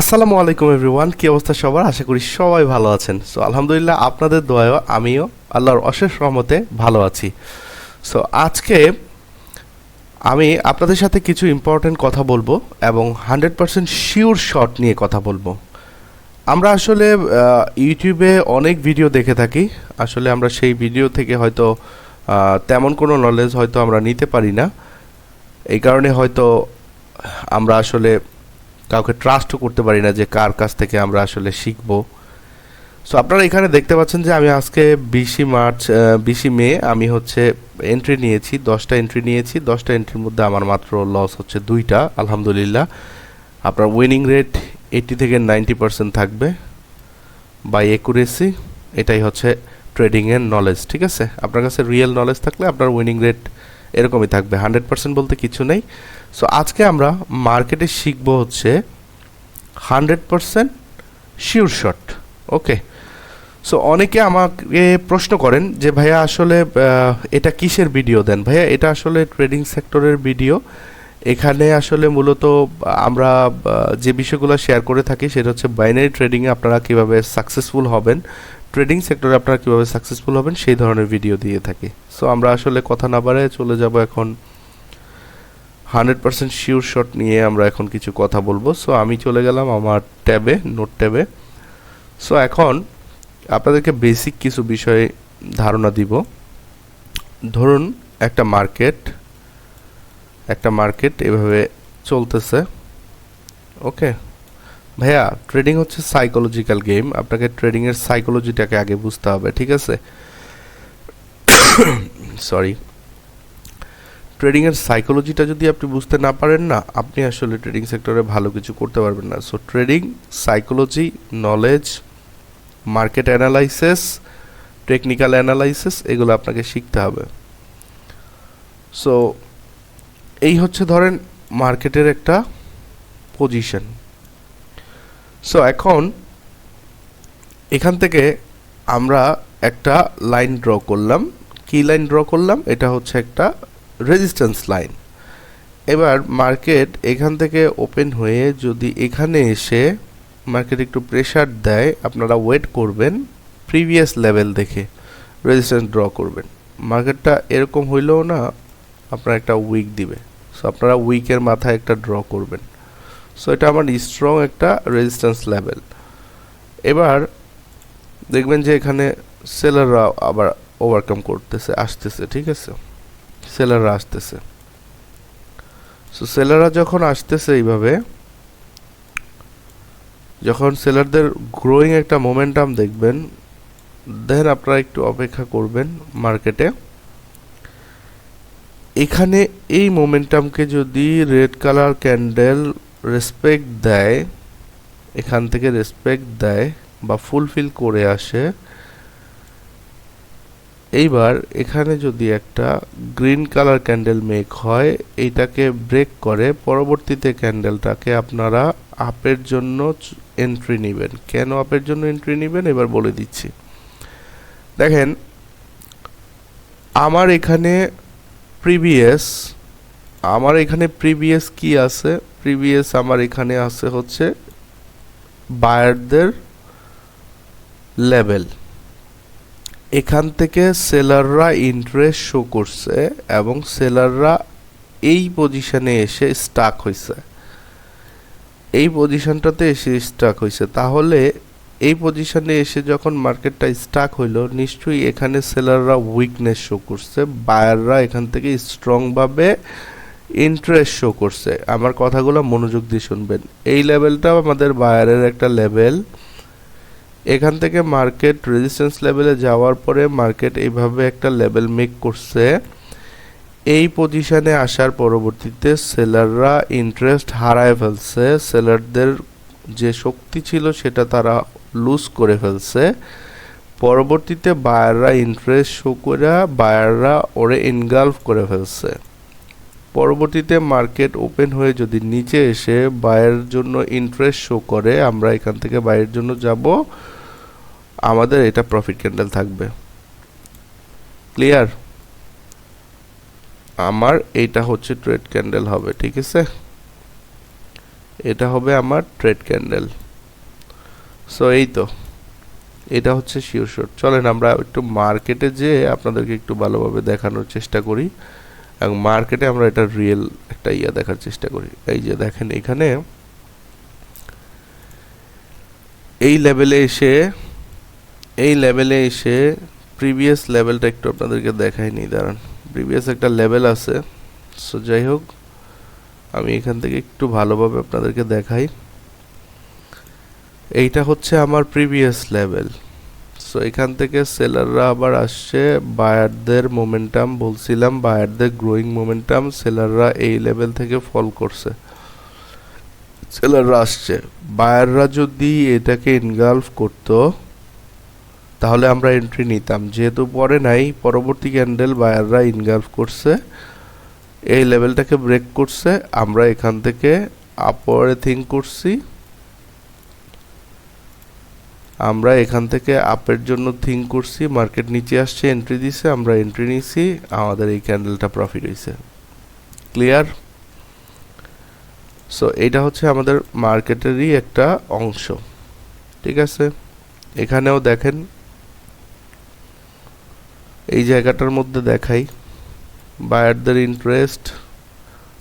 আসসালামু আলাইকুম এভরিওয়ান কি অবস্থা সবার? আশা করি সবাই ভালো আছেন। সো আলহামদুলিল্লাহ আপনাদের দোয়ায়ও আমিও আল্লাহর অশেষ রহমতে ভালো আছি। সো আজকে আমি আপনাদের সাথে কিছু ইম্পর্টেন্ট কথা বলব এবং হান্ড্রেড পারসেন্ট শিওর শট নিয়ে কথা বলব। আমরা আসলে ইউটিউবে অনেক ভিডিও দেখে থাকি। আসলে আমরা সেই ভিডিও থেকে হয়তো তেমন কোনো নলেজ হয়তো আমরা নিতে পারি না। এই কারণে হয়তো আমরা আসলে কাউকে ট্রাস্টও করতে পারি না যে কার কাছ থেকে আমরা আসলে শিখব। সো আপনারা এখানে দেখতে পাচ্ছেন যে আমি আজকে বিশে মার্চ বিশে মে আমি হচ্ছে এন্ট্রি নিয়েছি, দশটা এন্ট্রি নিয়েছি, দশটা এন্ট্রির মধ্যে আমার মাত্র লস হচ্ছে দুইটা, আলহামদুলিল্লাহ। আপনার উইনিং রেট এইটি থেকে নাইনটি পার্সেন্ট থাকবে বাই একুরেসি এটাই হচ্ছে ট্রেডিংয়ের নলেজ ঠিক আছে? আপনার কাছে রিয়েল নলেজ থাকলে আপনার উইনিং রেট এরকমই থাকবে, হান্ড্রেড পার্সেন্ট বলতে কিছু নেই। সো আজকে আমরা মার্কেটে শিখব হচ্ছে hundred percent sure shot, okay? So অনেকে আমাকে প্রশ্ন করেন যে, ভাইয়া, আসলে এটা কিসের ভিডিও দেন? ভাইয়া, এটা আসলে ট্রেডিং সেক্টরের ভিডিও। এখানে আসলে মূলত আমরা যে বিষয়গুলো শেয়ার করে থাকি, সেটা হচ্ছে বাইনারি ট্রেডিংয়ে আপনারা কীভাবে সাকসেসফুল হবেন ট্রেডিং সেক্টরে আপনারা কীভাবে সাকসেসফুল হবেন, সেই ধরনের ভিডিও দিয়ে থাকি। সো আমরা আসলে কথা না বাড়ে চলে যাব এখন হান্ড্রেড পার্সেন্ট শিওর শট নিয়ে আমরা এখন কিছু কথা বলব। সো আমি চলে গেলাম আমার ট্যাবে নোট ট্যাবে সো এখন আপনাদেরকে বেসিক কিছু বিষয়ে ধারণা দিব। ধরুন, একটা মার্কেট একটা মার্কেট এভাবে চলতেছে। ওকে ভাইয়া ট্রেডিং হচ্ছে সাইকোলজিক্যাল গেম আপনাকে ট্রেডিংয়ের সাইকোলজিটাকে আগে বুঝতে হবে, ঠিক আছে? সরি ট্রেডিংয়ের সাইকোলজিটা যদি আপনি বুঝতে না পারেন না, আপনি আসলে ট্রেডিং সেক্টরে ভালো কিছু করতে পারবেন না। So trading psychology knowledge market analysis technical analysis এগুলো আপনাকে শিখতে হবে। সো এই হচ্ছে ধরেন মার্কেটের একটা পজিশন সো এখন এখান থেকে আমরা একটা লাইন ড্র করলাম। কি লাইন ড্র করলাম? এটা হচ্ছে একটা রেজিস্ট্যান্স লাইন এবার মার্কেট এখান থেকে ওপেন হয়ে যদি এখানে এসে মার্কেট একটু প্রেশার দেয়, আপনারা ওয়েট করবেন প্রিভিয়াস লেভেল দেখে রেজিস্ট্যান্স ড্র করবেন। মার্কেটটা এরকম হইলেও না, আপনার একটা উইক দিবে। সো আপনারা উইকের মাথায় একটা ড্র করবেন। সো এটা আমার স্ট্রং একটা রেজিস্ট্যান্স লেভেল এবার দেখবেন যে এখানে সেলাররা আবার ওভারকাম করতেছে, আসতেছে, ঠিক আছে? সেলাররা আসতেছে। সো সেলাররা যখন আসতেছে এইভাবে, যখন সেলারদের গ্রোয়িং একটা মোমেন্টাম দেখবেন দেন আপনারা একটু অপেক্ষা করবেন মার্কেটে এখানে এই মোমেন্টামকে যদি রেড কালার ক্যান্ডেল রেসপেক্ট দেয়, এখান থেকে রেসপেক্ট দেয় বা ফুলফিল করে আসে, এইবার এখানে যদি একটা গ্রিন কালার ক্যান্ডেল মেক হয়, এইটাকে ব্রেক করে, পরবর্তীতে ক্যান্ডেলটাকে আপনারা আপের জন্য এন্ট্রি নেবেন। কেন আপের জন্য এন্ট্রি নেবেন? এবার বলে দিচ্ছি। দেখেন, আমার এখানে প্রিভিয়াস আমার এখানে প্রিভিয়াস কি আছে? প্রিভিয়াস আমার এখানে আছে হচ্ছে বায়ারদের লেভেল। এখান থেকে সেলাররা ইন্টারেস্ট শো করছে এবং সেলাররা এই পজিশনে এসে স্টাক হয়েছে এই পজিশনটাতে এসে স্টাক হয়েছে তাহলে এই পজিশনে এসে যখন মার্কেটটা স্টাক হইল, নিশ্চয়ই এখানে সেলাররা উইকনেস শো করছে। বায়াররা এখান থেকে স্ট্রংভাবে ইন্টারেস্ট শো করছে। আমার কথাগুলো মনোযোগ দিয়ে শুনবেন। এই লেভেলটাও আমাদের বায়ারের একটা লেভেল এখান থেকে মার্কেট রেজিস্ট্যান্স লেভেলে যাওয়ার পরে মার্কেট এইভাবে একটা লেভেল মেক করছে। এই পজিশনে আসার পরবর্তীতে সেলাররা ইন্টারেস্ট হারায় ফেলছে। সেলারদের যে শক্তি ছিল সেটা তারা লুজ করে ফেলছে। পরবর্তীতে বায়াররা ইন্টারেস্ট শো করে বায়াররা ওরে ইনগালভ করে ফেলছে। পরবর্তীতে মার্কেট ওপেন হয়ে যদি নিচে এসে বায়ের জন্য ইন্টারেস্ট শো করে, আমরা এখান থেকে বাইয়ের জন্য যাব, আমাদের এটা প্রফিট ক্যান্ডেল থাকবে। ক্লিয়ার আমার এইটা হচ্ছে ট্রেড ক্যান্ডেল হবে, ঠিক আছে? এটা হবে আমার ট্রেড ক্যান্ডেল সো এই তো। এটা হচ্ছে শিওর শট চলেন, আমরা একটু মার্কেটে যে আপনাদেরকে একটু ভালোভাবে দেখানোর চেষ্টা করি। এবং মার্কেটে আমরা এটা রিয়েল একটা ইয়া দেখার চেষ্টা করি। এই যে দেখেন এখানে এই লেভেলে এসে, এই লেভেলে এসে প্রিভিয়াস লেভেলটা একটু আপনাদেরকে দেখাই নি, দাঁড়ান। প্রিভিয়াস একটা লেভেল আছে। সো যাই হোক, আমি এখান থেকে একটু ভালোভাবে আপনাদেরকে দেখাই। এইটা হচ্ছে আমার প্রিভিয়াস লেভেল সো এখান থেকে সেলাররা আবার আসছে। বায়ারদের মোমেন্টাম বলছিলাম, বায়ারদের গ্রোয়িং মোমেন্টাম সেলাররা এই লেভেল থেকে ফল করছে। সেলাররা আসছে। বায়াররা যদি এটাকে ইনগালফ করতো, তাহলে আমরা এন্ট্রি নিতাম। যেহেতু পরে নাই, পরবর্তী ক্যান্ডেল বায়াররা ইনগালফ করছে, এই লেভেলটাকে ব্রেক করছে। আমরা এখান থেকে আপওয়ার্ডে থিঙ্ক করছি। আমরা এখান থেকে আপের জন্য থিঙ্ক করছি, মার্কেট নিচে আসছে এন্ট্রি দিছে, আমরা এন্ট্রি নিছি, আমাদের এই ক্যান্ডেলটা প্রফিট হয়েছে ক্লিয়ার সো এটা হচ্ছে আমাদের মার্কেটেরই একটা অংশ। ঠিক আছে? এখানেও দেখেন। এই জায়গাটার মধ্যে দেখাই। বায়ারদের ইন্টারেস্ট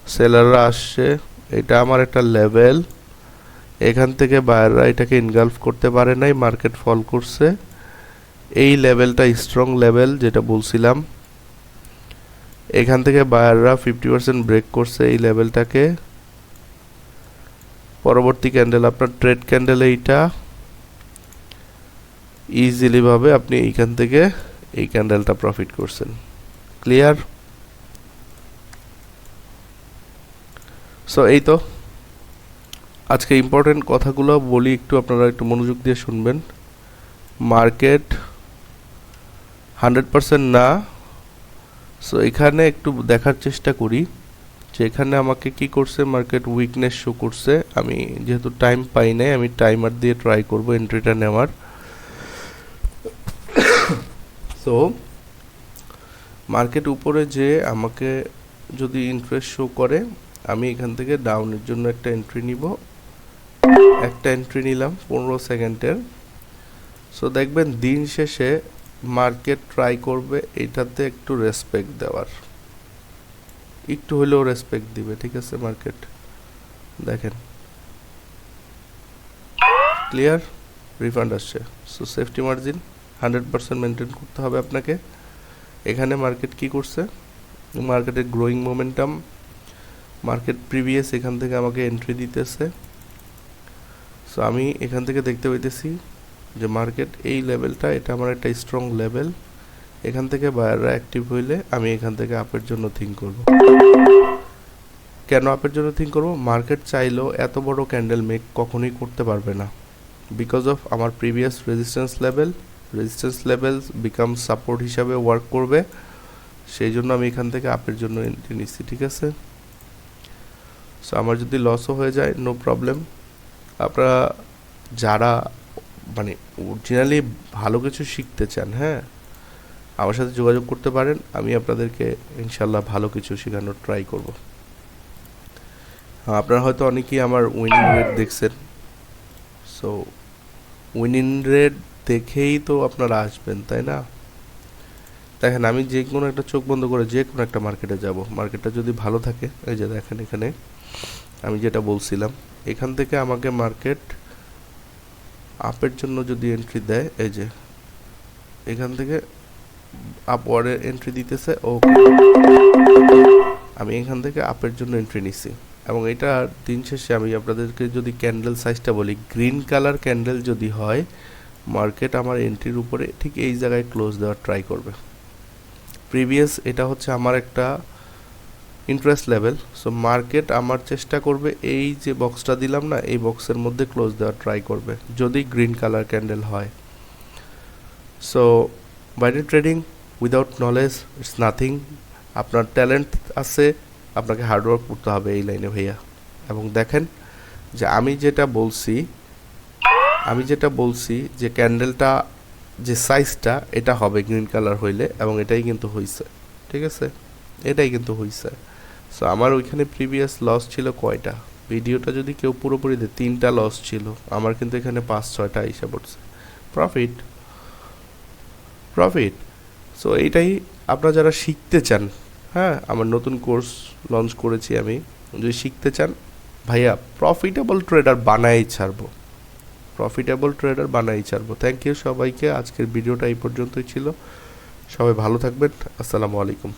সেলাররা আসছে। এটা আমার একটা লেভেল এখান থেকে বায়াররা এটাকে ইনগালফ করতে পারে নাই মার্কেট ফল করছে। এই লেভেলটা স্ট্রং লেভেল যেটা বলছিলাম। এখান থেকে বায়াররা ফিফটি পার্সেন্ট ব্রেক করছে এই লেভেলটাকে পরবর্তী ক্যান্ডেল আপনার ট্রেড ক্যান্ডেল এইটা। ইজিলি ভাবে আপনি এইখান থেকে এই ক্যান্ডেলটা প্রফিট করছেন। ক্লিয়ার সো এই তো। আজকে ইম্পর্টেন্ট কথাগুলো বলি, একটু আপনারা একটু মনোযোগ দিয়ে শুনবেন। মার্কেট হান্ড্রেড পারসেন্ট না। সো এখানে একটু দেখার চেষ্টা করি যে এখানে আমাকে কি করছে মার্কেট উইকনেস শো করছে। আমি যেহেতু টাইম পাই নাই, আমি টাইমার দিয়ে ট্রাই করব এন্ট্রিটা নেওয়ার। সো মার্কেট উপরে যে আমাকে যদি ইন্টারেস্ট শো করে, আমি এখান থেকে ডাউনের জন্য একটা এন্ট্রি নিব। একটা এন্ট্রি নিলাম, পনেরো সেকেন্ডের। সো দেখবেন দিন শেষে মার্কেট ট্রাই করবে এটাতে একটু রেসপেক্ট দেওয়ার। একটু হলেও রেসপেক্ট দিবে, ঠিক আছে মার্কেট দেখেন। ক্লিয়ার রিফান্ড আসছে। So safety margin hundred percent maintain করতে হবে আপনাকে। এখানে মার্কেট কি করছে? মার্কেটের গ্রোয়িং মোমেন্টাম মার্কেট প্রিভিয়াস এখান থেকে আমাকে এন্ট্রি দিতেছে। সো আমি এখান থেকে দেখতে পাইতেছি যে মার্কেট এই লেভেলটা এটা আমার একটা স্ট্রং লেভেল এখান থেকে বায়াররা অ্যাক্টিভ হইলে আমি এখান থেকে আপের জন্য থিঙ্ক করব। কেন আপের জন্য থিঙ্ক করব? মার্কেট চাইলেও এত বড় ক্যান্ডেল মেক কখনোই করতে পারবে না। বিকজ অফ আমার previous resistance level resistance level become support হিসাবে ওয়ার্ক করবে। সেই জন্য আমি এখান থেকে আপের জন্য এন্ট্রি নিচ্ছি, ঠিক আছে? সো আমার যদি লসও হয়ে যায় নো প্রবলেম আপনারা যারা মানে অরিজিনালি ভালো কিছু শিখতে চান হ্যাঁ? আমার সাথে যোগাযোগ করতে পারেন, আমি আপনাদেরকে ইনশাল্লাহ ভালো কিছু শেখানোর ট্রাই করব। আপনারা হয়তো অনেকেই আমার উইনিং রেট দেখছেন। সো উইনিং রেট দেখেই তো আপনারা আসবেন, তাই না? দেখেন, আমি যে কোনো একটা চোখ বন্ধ করে যে কোনো একটা মার্কেটে যাব। মার্কেটটা যদি ভালো থাকে, এই যে দেখেন এখানে, আমি যেটা বলছিলাম এখান থেকে আমাকে মার্কেট আপের জন্য যদি এন্ট্রি দেয়, এই যে, এখান থেকে আপওয়ার্ডে এন্ট্রি দিতেছে ও আমি এখান থেকে আপের জন্য এন্ট্রি নিছি। এবং এটা দিন শেষে আমি আপনাদেরকে যদি ক্যান্ডেল সাইজটা বলি গ্রিন কালার ক্যান্ডেল যদি হয় মার্কেট আমার এন্ট্রির উপরে ঠিক এই জায়গায় ক্লোজ দেওয়ার ট্রাই করবে। প্রিভিয়াস এটা হচ্ছে আমার একটা ইন্টারেস্ট লেভেল সো মার্কেট আমার চেষ্টা করবে এই যে বক্সটা দিলাম না, এই বক্সের মধ্যে ক্লোজ দেওয়ার ট্রাই করবে, যদি গ্রিন কালার ক্যান্ডেল হয়। সো বাইরে trading without knowledge it's nothing আপনার ট্যালেন্ট আছে, আপনাকে হার্ডওয়ার্ক করতে হবে এই লাইনে ভাইয়া। এবং দেখেন যে আমি যেটা বলছি, আমি যেটা বলছি যে ক্যান্ডেলটা যে সাইজটা এটা হবে গ্রিন কালার হইলে, এবং এটাই কিন্তু হইছে। ঠিক আছে? এটাই কিন্তু হইছে। সো আমার ওইখানে প্রিভিয়াস লস ছিল কয়টা? ভিডিওটা যদি কেউ পুরোপুরি দেয় তিনটা লস ছিল। আমার কিন্তু এখানে পাঁচ, ছয়টা এসে পড়ছে। প্রফিট প্রফিট সো এইটাই আপনারা যারা শিখতে চান হ্যাঁ আমার নতুন কোর্স লঞ্চ করেছি আমি, যদি শিখতে চান, ভাইয়া প্রফিটেবল ট্রেডার বানাই ছাড়বো। প্রফিটেবল ট্রেডার বানাই ছাড়বো। থ্যাংক ইউ সবাইকে। আজকের ভিডিওটা এই পর্যন্তই ছিল। সবাই ভালো থাকবেন। আসসালামু আলাইকুম।